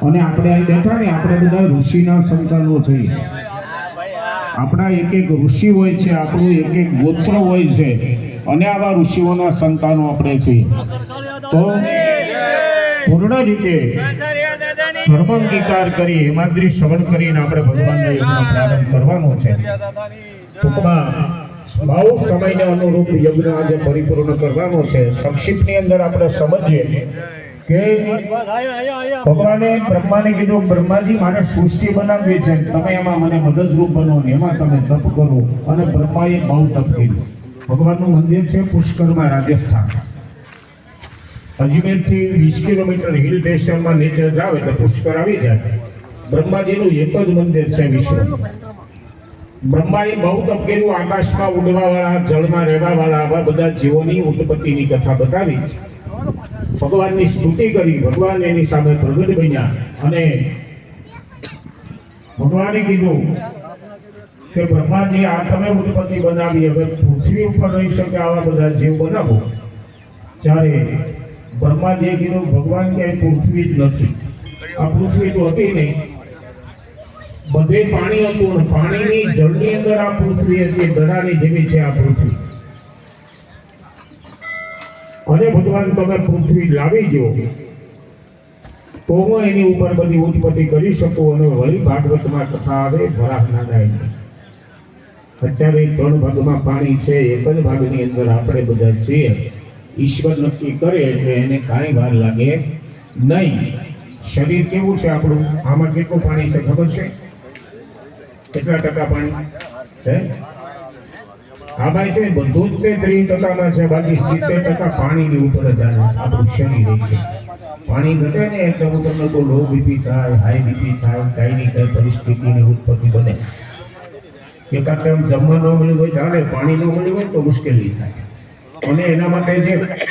અને આપણે બેઠા ને આપણે બધા ઋષિના સંતાનો છીએ આપણા એક એક ઋષિ હોય છે આપણું એક એક ગોત્ર હોય છે અને આવા ઋષિઓના સંતાનો આપણે છીએ તો પૂર્ણ રીતે ધર્મ અંગીકાર કરી, હેમાદ્રી શ્રવણ કરીને આપણે ભગવાનનો યજ્ઞ પ્રારંભ કરવાનો છે. ટૂંકમાં બહુ સમયને અનુરૂપ યજ્ઞ આજે પરિપૂર્ણ કરવાનો છે. સંક્ષિપ્તની અંદર આપણે સમજીએ કે ભગવાને બ્રહ્માને કીધું, બ્રહ્માજી, મારે સૃષ્ટિ બનાવવી છે. તમે એમાં મને મદદરૂપ બનો ને એમાં તમે તપ કરો. અને બ્રહ્માએ બહુ તપ કર્યું. ભગવાનનું મંદિર છે પુષ્કરમાં રાજસ્થાન અજમેરથી વીસ કિલોમીટર હિલ સ્ટેશનમાં નીચે જાવ એટલે પુષ્કર આવી જાય. બ્રહ્માજીનું એક જ મંદિર છે વિશ્વ. બ્રહ્માએ બહુ તપ આકાશમાં ઉડવા વાળા જળમાં રહેવા વાળા આવા બધા જીવોની ઉત્પત્તિની કથા બતાવી. ભગવાનની સ્તુતિ કરી, ભગવાન એની સામે પ્રગટ બન્યા અને ભગવાને કીધું કે બ્રહ્માજી, આ તમે ઉત્પત્તિ બનાવી, હવે પૃથ્વી ઉપર રહી શકે આવા બધા જીવ બનાવો. જ્યારે બ્રહ્માજીએ કીધું, ભગવાન કે પૃથ્વી જ નથી. આ પૃથ્વી તો હતી નહીં. બધે પાણી હતું પાણીની જળની અંદર આ પૃથ્વી હતી દડાની જેવી છે આ પૃથ્વી અને ભગવાન, તમે પૃથ્વી લાવી દો. તો હું એની ઉપર બધી ઉત્પત્તિ કરી શકું અને વળી ભાગવતમાં કથા આવે ભરાહના ગાયની અત્યારે ત્રણ ભાગમાં પાણી છે, એક જ ભાગની અંદર આપણે બધા છીએ. ઈશ્વર નક્કી કરે એટલે એને કાંઈ વાર લાગે નહીં. શરીર કેવું છે આપણું? આમાં કેટલું પાણી છે, ખબર છે? કેટલા ટકા પાણી? હે? આમાં છે બધું જ તે ત્રીસ ટકામાં છે, બાકી સિત્તેર ટકા પાણીની ઉપર જ આપણું શરીર છે. પાણી ઘટે ને એટલે હું તમને કહું, લો બીપી થાય હાઈ બીપી થાય કાંઈની કઈ પરિસ્થિતિની ઉત્પત્તિ બને. એકાદ ટાઈમ જમવા ન મળ્યું હોય ચાલે પાણી ન મળ્યું હોય તો મુશ્કેલી થાય. અને એના માટે જે